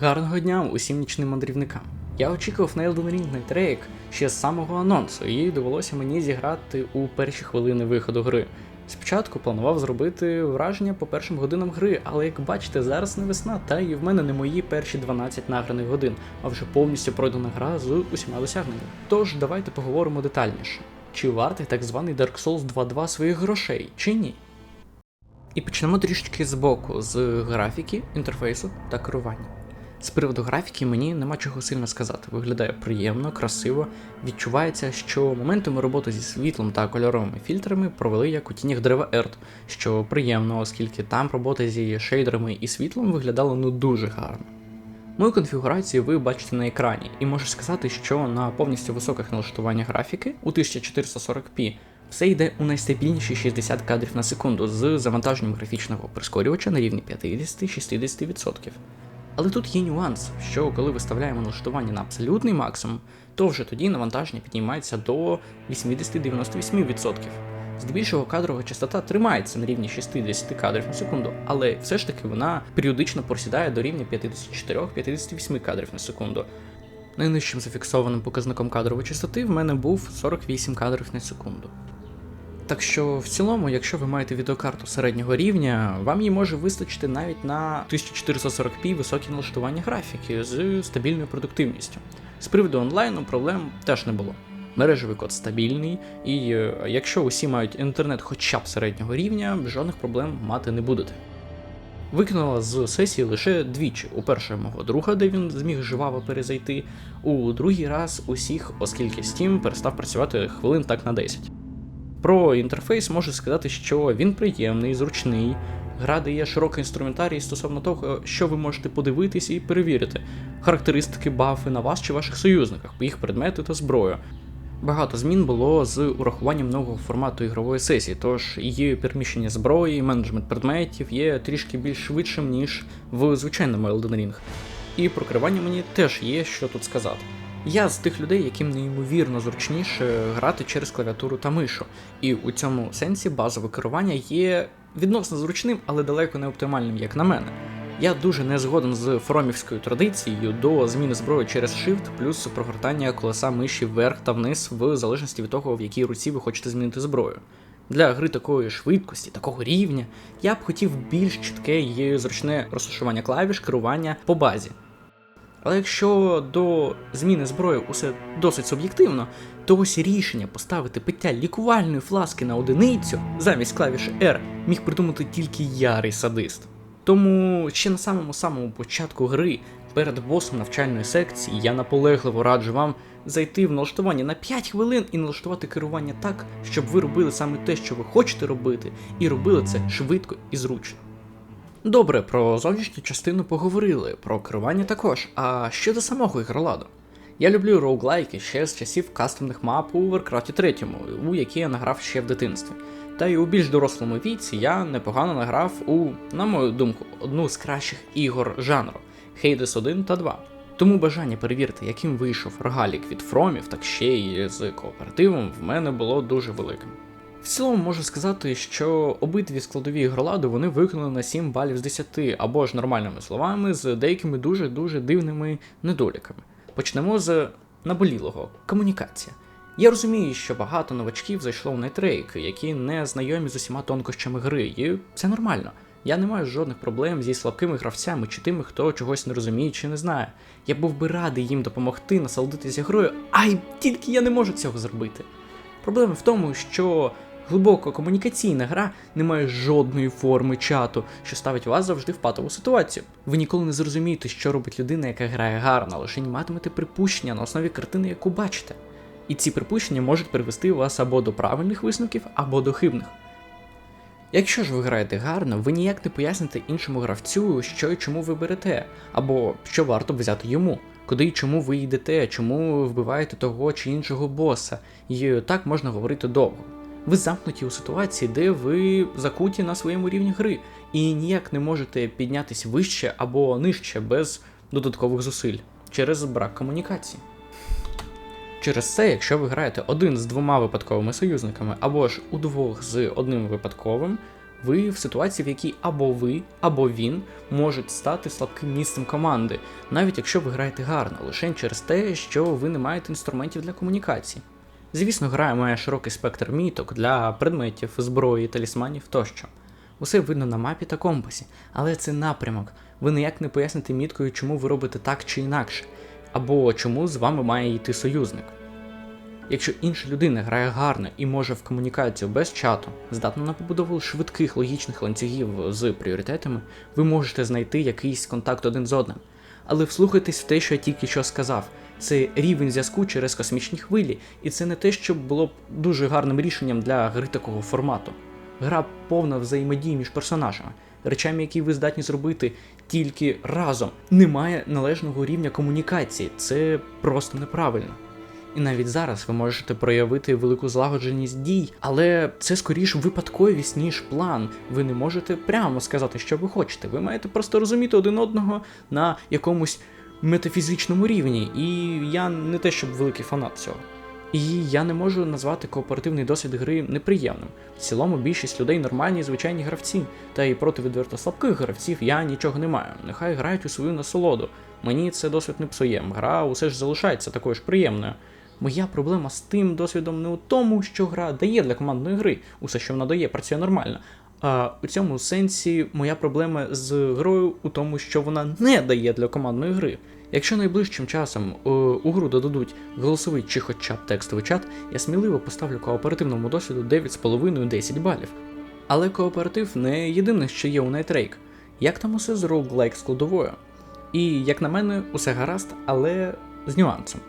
Гарного дня усім нічним мандрівникам. Я очікував на Elden Ring Night ще з самого анонсу, і довелося мені зіграти у перші хвилини виходу гри. Спочатку планував зробити враження по першим годинам гри, але як бачите, зараз не весна, та і в мене не мої перші 12 награних годин, а вже повністю пройдена гра з усіма досягненнями. Тож давайте поговоримо детальніше. Чи вартий так званий Dark Souls 2.2 своїх грошей, чи ні? І почнемо трішечки збоку з графіки, інтерфейсу та керування. З приводу графіки мені нема чого сильно сказати. Виглядає приємно, красиво. Відчувається, що моментами роботи зі світлом та кольоровими фільтрами провели як у тінях дерева Ерт, що приємно, оскільки там робота зі шейдерами і світлом виглядала ну дуже гарно. Мою конфігурацію ви бачите на екрані, і можу сказати, що на повністю високих налаштуваннях графіки у 1440p все йде у найстабільніші 60 кадрів на секунду з завантаженням графічного прискорювача на рівні 50-60%. Але тут є нюанс, що коли виставляємо налаштування на абсолютний максимум, то вже тоді навантаження піднімається до 80-98%. Здебільшого кадрова частота тримається на рівні 60 кадрів на секунду, але все ж таки вона періодично просідає до рівня 54-58 кадрів на секунду. Найнижчим зафіксованим показником кадрової частоти в мене був 48 кадрів на секунду. Так що в цілому, якщо ви маєте відеокарту середнього рівня, вам її може вистачити навіть на 1440p високі налаштування графіки з стабільною продуктивністю. З приводу онлайну проблем теж не було. Мережевий код стабільний, і е, якщо усі мають інтернет хоча б середнього рівня, жодних проблем мати не будете. Викинула з сесії лише двічі. У першого мого друга, де він зміг жваво перезайти, у другий раз усіх, оскільки Steam перестав працювати хвилин так на 10. Про інтерфейс можу сказати, що він приємний, зручний. Гра дає широкий інструментарій стосовно того, що ви можете подивитись і перевірити, характеристики, бафи на вас чи ваших союзниках, їх предмети та зброю. Багато змін було з урахуванням нового формату ігрової сесії, тож її переміщення зброї, менеджмент предметів є трішки більш швидшим, ніж в звичайному Elden Ring. І про керування мені теж є що тут сказати. Я з тих людей, яким неймовірно зручніше грати через клавіатуру та мишу, і у цьому сенсі базове керування є відносно зручним, але далеко не оптимальним, як на мене. Я дуже не згоден з фромівською традицією до зміни зброї через Shift плюс прогортання колеса миші вверх та вниз в залежності від того, в якій руці ви хочете змінити зброю. Для гри такої швидкості, такого рівня, я б хотів більш чітке і зручне розташування клавіш керування по базі. Але якщо до зміни зброї усе досить суб'єктивно, то ось рішення поставити пиття лікувальної фласки на одиницю замість клавіші R міг придумати тільки ярий садист. Тому ще на самому самому початку гри, перед босом навчальної секції, я наполегливо раджу вам зайти в налаштування на 5 хвилин і налаштувати керування так, щоб ви робили саме те, що ви хочете робити, і робили це швидко і зручно. Добре, про зовнішню частину поговорили, про керування також. А щодо самого ігроладу? Я люблю роуглайки ще з часів кастомних мап у Warcraft 3, у які я награв ще в дитинстві. Та й у більш дорослому віці я непогано награв у, на мою думку, одну з кращих ігор жанру Hades 1 та 2. Тому бажання перевірити, яким вийшов рогалік від фромів, так ще й з кооперативом, в мене було дуже великим. В цілому можу сказати, що обидві складові ігроладу вони виконали на 7 балів з 10, або ж нормальними словами, з деякими дуже-дуже дивними недоліками. Почнемо з наболілого комунікація. Я розумію, що багато новачків зайшло в Nightrake, які не знайомі з усіма тонкощами гри, і це нормально. Я не маю жодних проблем зі слабкими гравцями чи тими, хто чогось не розуміє чи не знає. Я був би радий їм допомогти насолодитися грою, ай тільки я не можу цього зробити. Проблема в тому, що глибоко комунікаційна гра не має жодної форми чату, що ставить вас завжди в патову ситуацію. Ви ніколи не зрозумієте, що робить людина, яка грає гарно, лише матимете припущення на основі картини, яку бачите. І ці припущення можуть привести вас або до правильних висновків, або до хибних. Якщо ж ви граєте гарно, ви ніяк не поясните іншому гравцю, що і чому ви берете, або що варто б взяти йому, куди і чому ви йдете, чому вбиваєте того чи іншого боса, і так можна говорити довго. Ви замкнуті у ситуації, де ви закуті на своєму рівні гри, і ніяк не можете піднятися вище або нижче без додаткових зусиль через брак комунікації. Через це, якщо ви граєте один з двома випадковими союзниками, або ж удвох з одним випадковим, Ви в ситуації, в якій або ви, або він можуть стати слабким місцем команди, навіть якщо ви граєте гарно, лише через те, що ви не маєте інструментів для комунікації. Звісно, гра має широкий спектр міток для предметів, зброї, талісманів тощо. Усе видно на мапі та компасі, але це напрямок. Ви ніяк не поясните міткою, чому ви робите так чи інакше, або чому з вами має йти союзник. Якщо інша людина грає гарно і може в комунікацію без чату, здатна на побудову швидких логічних ланцюгів з пріоритетами, ви можете знайти якийсь контакт один з одним. Але вслухайтесь в те, що я тільки що сказав. Це рівень зв'язку через космічні хвилі, і це не те, що було б дуже гарним рішенням для гри такого формату. Гра повна взаємодії між персонажами, речами, які ви здатні зробити тільки разом. Немає належного рівня комунікації, це просто неправильно. І навіть зараз ви можете проявити велику злагодженість дій, але це скоріш випадковість, ніж план. Ви не можете прямо сказати, що ви хочете. Ви маєте просто розуміти один одного на якомусь метафізичному рівні. І я не те, щоб великий фанат цього. І я не можу назвати кооперативний досвід гри неприємним. В цілому більшість людей нормальні звичайні гравці, та і проти відверто слабких гравців я нічого не маю. Нехай грають у свою насолоду. Мені це досвід не псує. Гра усе ж залишається такою ж приємною. Моя проблема з тим досвідом не у тому, що гра дає для командної гри, усе, що вона дає, працює нормально. А у цьому сенсі моя проблема з грою у тому, що вона не дає для командної гри. Якщо найближчим часом е, у гру додадуть голосовий чи хоча б текстовий чат, я сміливо поставлю кооперативному досвіду 9,5-10 балів. Але кооператив не єдине, що є у Night Як там усе з роуглайк складовою? І, як на мене, усе гаразд, але з нюансом.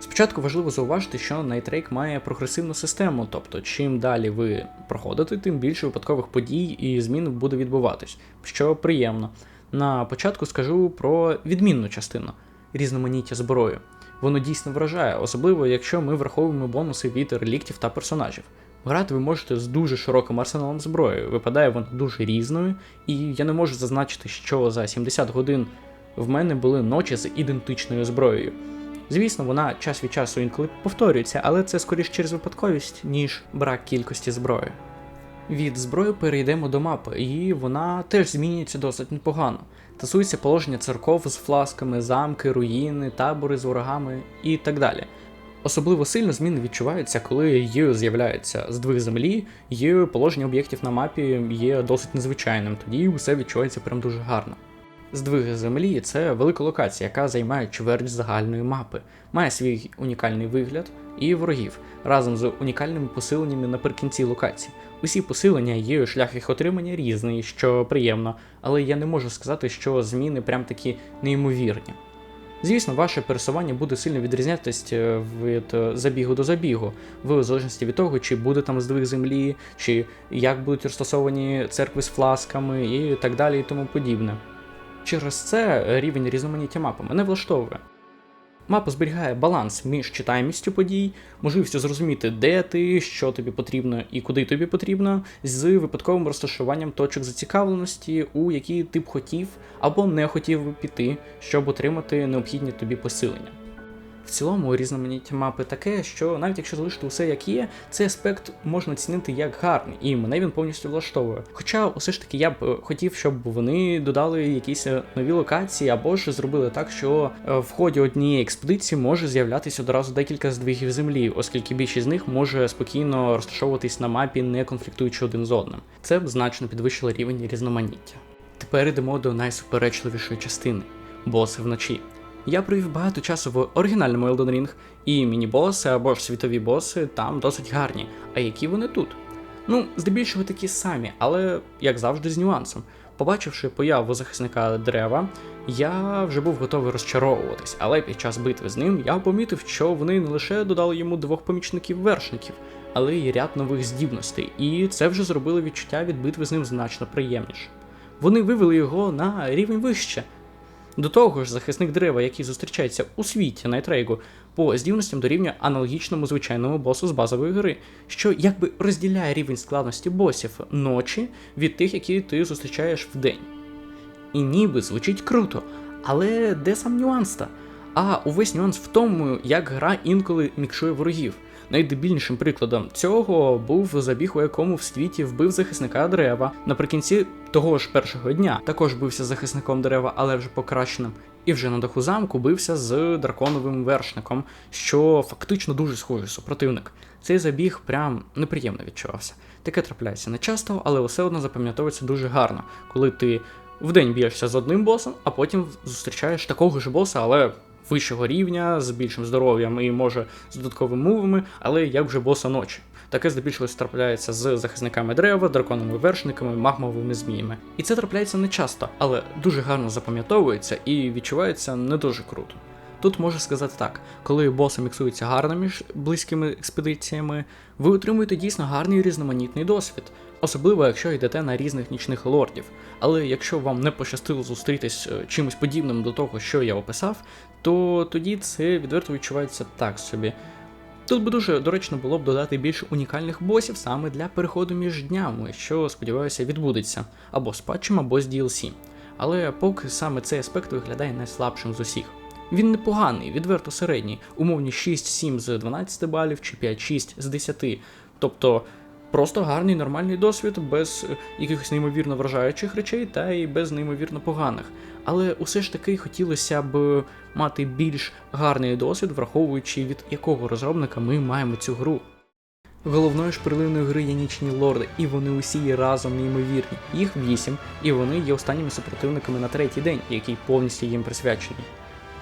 Спочатку важливо зауважити, що Night має прогресивну систему, тобто чим далі ви проходите, тим більше випадкових подій і змін буде відбуватись, що приємно. На початку скажу про відмінну частину різноманіття зброї. Воно дійсно вражає, особливо якщо ми враховуємо бонуси від реліктів та персонажів. Грати ви можете з дуже широким арсеналом зброї, випадає вона дуже різною, і я не можу зазначити, що за 70 годин в мене були ночі з ідентичною зброєю. Звісно, вона час від часу інколи повторюється, але це скоріш через випадковість, ніж брак кількості зброї. Від зброї перейдемо до мапи, і вона теж змінюється досить непогано. Тасується положення церков з фласками, замки, руїни, табори з ворогами і так далі. Особливо сильно зміни відчуваються, коли є з'являється здвиг землі, і положення об'єктів на мапі є досить незвичайним, тоді все відчувається прям дуже гарно. Здвиги землі це велика локація, яка займає чверть загальної мапи, має свій унікальний вигляд і ворогів разом з унікальними посиленнями наприкінці локації. Усі посилення є шлях їх отримання різний, що приємно, але я не можу сказати, що зміни прям такі неймовірні. Звісно, ваше пересування буде сильно відрізнятися е, від е, забігу до забігу, в залежності від того, чи буде там здвиг землі, чи як будуть розтасовані церкви з фласками і так далі і тому подібне. Через це рівень різноманіття мапи мене влаштовує. Мапа зберігає баланс між читаємістю подій, можливістю зрозуміти, де ти, що тобі потрібно і куди тобі потрібно, з випадковим розташуванням точок зацікавленості, у які ти б хотів або не хотів би піти, щоб отримати необхідні тобі посилення. В цілому різноманіття мапи таке, що навіть якщо залишити усе як є, цей аспект можна оцінити як гарний, і мене він повністю влаштовує. Хоча, усе ж таки, я б е, хотів, щоб вони додали якісь е, нові локації, або ж зробили так, що е, в ході однієї експедиції може з'являтися одразу декілька здвигів землі, оскільки більшість з них може спокійно розташовуватись на мапі, не конфліктуючи один з одним. Це б значно підвищило рівень різноманіття. Тепер йдемо до найсуперечливішої частини боси вночі. Я провів багато часу в оригінальному Elden Ring, і міні-боси або ж світові боси там досить гарні. А які вони тут? Ну, здебільшого такі самі, але як завжди, з нюансом. Побачивши появу захисника дерева, я вже був готовий розчаровуватись, але під час битви з ним я помітив, що вони не лише додали йому двох помічників-вершників, але й ряд нових здібностей, і це вже зробило відчуття від битви з ним значно приємніше. Вони вивели його на рівень вище, до того ж, захисник дерева, який зустрічається у світі Найтрейгу, по здібностям дорівнює аналогічному звичайному босу з базової гри, що якби розділяє рівень складності босів ночі від тих, які ти зустрічаєш вдень. І ніби звучить круто, але де сам нюанс та? А увесь нюанс в тому, як гра інколи мікшує ворогів. Найдебільнішим прикладом цього був забіг, у якому в світі вбив захисника дерева. Наприкінці того ж першого дня також бився захисником дерева, але вже покращеним. І вже на даху замку бився з драконовим вершником, що фактично дуже схожий супротивник. Цей забіг прям неприємно відчувався. Таке трапляється не часто, але все одно запам'ятовується дуже гарно, коли ти вдень б'єшся з одним босом, а потім зустрічаєш такого ж боса, але вищого рівня, з більшим здоров'ям і може з додатковими мувами, але як вже боса ночі. Таке здебільшого трапляється з захисниками дерева, драконами вершниками, магмовими зміями. І це трапляється не часто, але дуже гарно запам'ятовується і відчувається не дуже круто. Тут можу сказати так: коли боси міксуються гарно між близькими експедиціями, ви отримуєте дійсно гарний різноманітний досвід, особливо якщо йдете на різних нічних лордів. Але якщо вам не пощастило зустрітись е, чимось подібним до того, що я описав, то тоді це відверто відчувається так собі. Тут би дуже доречно було б додати більше унікальних босів саме для переходу між днями, що, сподіваюся, відбудеться або з патчем, або з DLC. Але поки саме цей аспект виглядає найслабшим з усіх. Він непоганий, відверто середній, умовні 6-7 з 12 балів чи 5-6 з 10. Тобто просто гарний нормальний досвід, без е, якихось неймовірно вражаючих речей та й без неймовірно поганих. Але усе ж таки хотілося б мати більш гарний досвід, враховуючи від якого розробника ми маємо цю гру. Головною ж приливною гри є нічні лорди, і вони усі разом неймовірні. Їх вісім, і вони є останніми супротивниками на третій день, який повністю їм присвячений.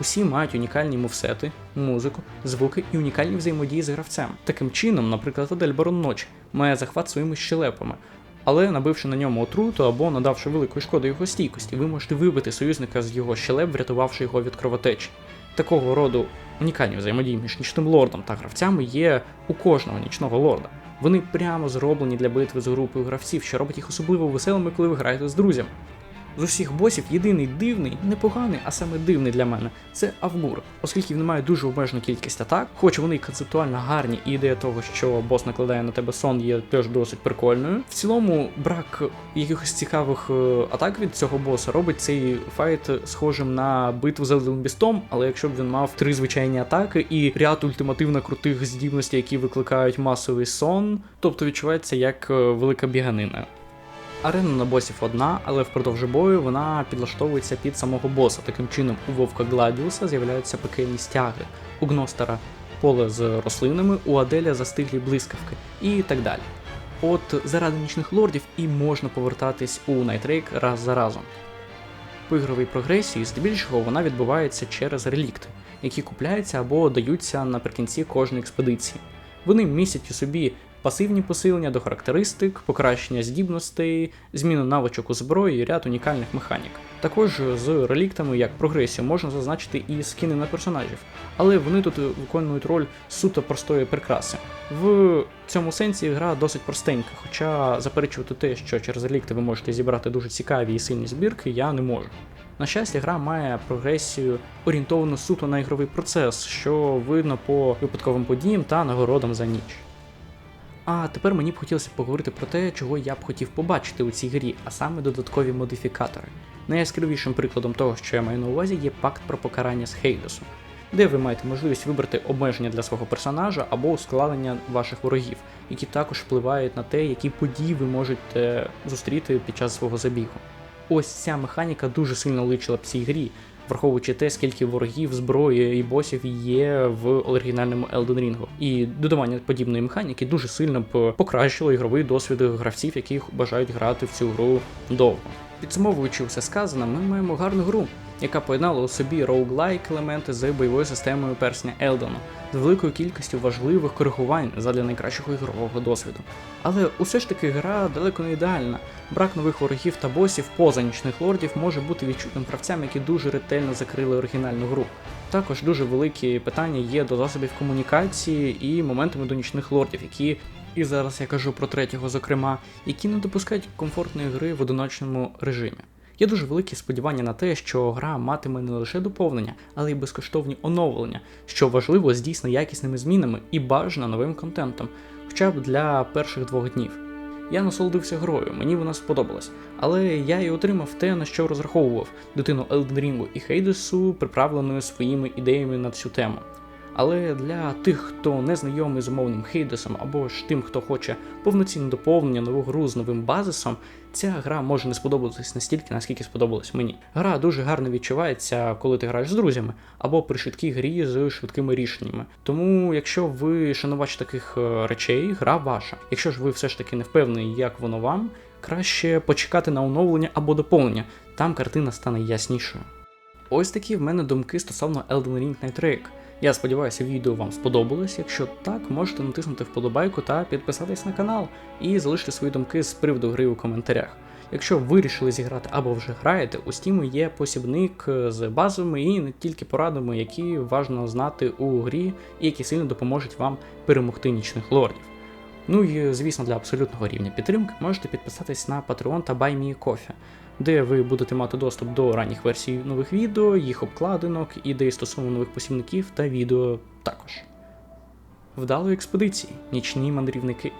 Усі мають унікальні мувсети, музику, звуки і унікальні взаємодії з гравцем. Таким чином, наприклад, Адельборон Ночі має захват своїми щелепами, але набивши на ньому отруту або надавши великої шкоди його стійкості, ви можете вибити союзника з його щелеп, врятувавши його від кровотечі. Такого роду унікальні взаємодії між нічним лордом та гравцями є у кожного нічного лорда. Вони прямо зроблені для битви з групою гравців, що робить їх особливо веселими, коли ви граєте з друзями. З усіх босів єдиний дивний, непоганий, а саме дивний для мене це Авгур, оскільки він має дуже обмежену кількість атак, хоч вони концептуально гарні, і ідея того, що бос накладає на тебе сон, є теж досить прикольною. В цілому, брак якихось цікавих е, атак від цього боса робить цей файт схожим на битву з Елденбістом, але якщо б він мав три звичайні атаки і ряд ультимативно крутих здібностей, які викликають масовий сон, тобто відчувається як е, велика біганина. Арена на босів одна, але впродовж бою вона підлаштовується під самого боса. Таким чином, у Вовка Гладіуса з'являються пекельні стяги, у Гностера поле з рослинами, у Аделя застиглі блискавки і так далі. От заради нічних лордів і можна повертатись у Найтрейк раз за разом. По ігровій прогресії, здебільшого, вона відбувається через релікти, які купляються або даються наприкінці кожної експедиції. Вони містять у собі пасивні посилення до характеристик, покращення здібностей, зміну навичок у зброї і ряд унікальних механік. Також з реліктами, як прогресію, можна зазначити і скини на персонажів, але вони тут виконують роль суто простої прикраси. В цьому сенсі гра досить простенька, хоча заперечувати те, що через релікти ви можете зібрати дуже цікаві і сильні збірки, я не можу. На щастя, гра має прогресію орієнтовану суто на ігровий процес, що видно по випадковим подіям та нагородам за ніч. А тепер мені б хотілося поговорити про те, чого я б хотів побачити у цій грі, а саме додаткові модифікатори. Найяскравішим прикладом того, що я маю на увазі, є пакт про покарання з Хейдосу, де ви маєте можливість вибрати обмеження для свого персонажа або ускладнення ваших ворогів, які також впливають на те, які події ви можете зустріти під час свого забігу. Ось ця механіка дуже сильно личила б цій грі, враховуючи те, скільки ворогів, зброї і босів є в оригінальному Elden Ring. І додавання подібної механіки дуже сильно б покращило ігровий досвід гравців, які бажають грати в цю гру довго. Підсумовуючи все сказане, ми маємо гарну гру, яка поєднала у собі роуглайк елементи з бойовою системою персня Елдону, з великою кількістю важливих коригувань задля найкращого ігрового досвіду. Але усе ж таки гра далеко не ідеальна. Брак нових ворогів та босів поза нічних лордів може бути відчутним гравцям, які дуже ретельно закрили оригінальну гру. Також дуже великі питання є до засобів комунікації і моментами до нічних лордів, які і зараз я кажу про третього, зокрема, які не допускають комфортної гри в одиночному режимі. Є дуже великі сподівання на те, що гра матиме не лише доповнення, але й безкоштовні оновлення, що важливо з дійсно якісними змінами і бажано новим контентом, хоча б для перших двох днів. Я насолодився грою, мені вона сподобалась, але я і отримав те, на що розраховував дитину Elden Ring і Хейдесу, приправленою своїми ідеями на цю тему. Але для тих, хто не знайомий з умовним Хейдесом, або ж тим, хто хоче повноцінне доповнення нову гру з новим базисом, ця гра може не сподобатись настільки, наскільки сподобалась мені. Гра дуже гарно відчувається, коли ти граєш з друзями, або при швидкій грі з швидкими рішеннями. Тому, якщо ви шанувач таких е, речей, гра ваша. Якщо ж ви все ж таки не впевнені, як воно вам, краще почекати на оновлення або доповнення. Там картина стане яснішою. Ось такі в мене думки стосовно Elden Ring Night Rake. Я сподіваюся, відео вам сподобалось. Якщо так, можете натиснути вподобайку та підписатись на канал і залишити свої думки з приводу гри у коментарях. Якщо вирішили зіграти або вже граєте, у Steam є посібник з базовими і не тільки порадами, які важливо знати у грі і які сильно допоможуть вам перемогти нічних лордів. Ну і звісно, для абсолютного рівня підтримки можете підписатись на Patreon та BuyMeCoffee, де ви будете мати доступ до ранніх версій нових відео, їх обкладинок, ідей стосовно нових посівників та відео також. Вдалої експедиції, нічні мандрівники.